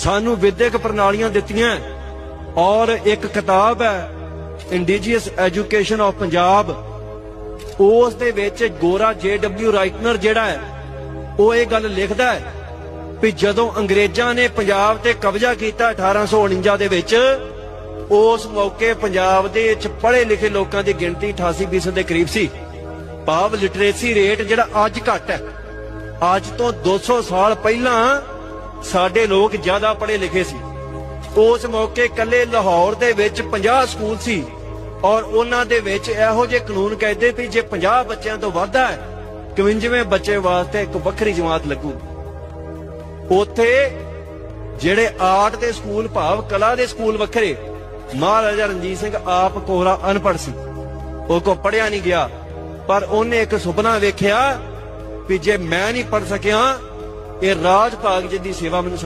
ਸਾਨੂੰ ਵਿਦਿਅਕ ਪ੍ਰਣਾਲੀਆਂ ਦਿੱਤੀਆਂ ਔਰ ਇੱਕ ਕਿਤਾਬ ਹੈ ਇੰਡੀਜੀਅਸ ਐਜੂਕੇਸ਼ਨ ਆਫ ਪੰਜਾਬ ਉਸ ਦੇ ਵਿੱਚ ਗੋਰਾ ਜੇ ਡਬਲਯੂ ਰਾਈਟਨਰ ਜਿਹੜਾ ਹੈ, ਉਹ ਇਹ ਗੱਲ ਲਿਖਦਾ ਹੈ ਵੀ ਜਦੋਂ ਅੰਗਰੇਜ਼ਾਂ ਨੇ ਪੰਜਾਬ ਤੇ ਕਬਜ਼ਾ ਕੀਤਾ 1849 ਦੇ ਵਿੱਚ, ਉਸ ਮੌਕੇ ਪੰਜਾਬ ਦੇ ਵਿੱਚ ਪੜ੍ਹੇ ਲਿਖੇ ਲੋਕਾਂ ਦੀ ਗਿਣਤੀ 88% ਦੇ ਕਰੀਬ ਸੀ। ਭਾਵ ਲਿਟਰੇਸੀ ਰੇਟ ਜਿਹੜਾ ਅੱਜ ਘੱਟ ਹੈ। ਅੱਜ ਤੋਂ 200 ਸਾਲ ਪਹਿਲਾਂ ਸਾਡੇ ਲੋਕ ਜ਼ਿਆਦਾ ਪੜ੍ਹੇ ਲਿਖੇ ਸੀ। ਉਸ ਮੌਕੇ ਕੱਲੇ ਲਾਹੌਰ ਦੇ ਵਿੱਚ 50 ਸਕੂਲ ਸੀ ਔਰ ਉਹਨਾਂ ਦੇ ਵਿੱਚ ਇਹੋ ਜਿਹੇ ਕਾਨੂੰਨ ਕਹਿੰਦੇ ਵੀ ਜੇ 50 ਬੱਚਿਆਂ ਤੋਂ ਵੱਧ ਹੈ 51ਵੇਂ ਬੱਚੇ ਵਾਸਤੇ ਇੱਕ ਵੱਖਰੀ ਜਮਾਤ ਲੱਗੂ। ਉੱਥੇ ਜਿਹੜੇ ਆਰਟ ਦੇ ਸਕੂਲ, ਭਾਵ ਕਲਾ ਦੇ ਸਕੂਲ ਵੱਖਰੇ, ਮਹਾਰਾਜਾ ਰਣਜੀਤ ਸਿੰਘ ਆਪ ਕੋਹਰਾ ਅਨਪੜ੍ਹ ਸੀ। ਉਹ ਕੋ ਪੜਿਆ ਨਹੀਂ ਗਿਆ, ਪਰ ਉਹਨੇ ਇੱਕ ਸੁਪਨਾ ਵੇਖਿਆ ਵੀ ਜੇ ਮੈਂ ਨਹੀਂ ਪੜ ਸਕਿਆ ਇਹ ਰਾਜ ਭਾਗ ਜੀ ਦੀ ਸੇਵਾ ਮੈਨੂੰ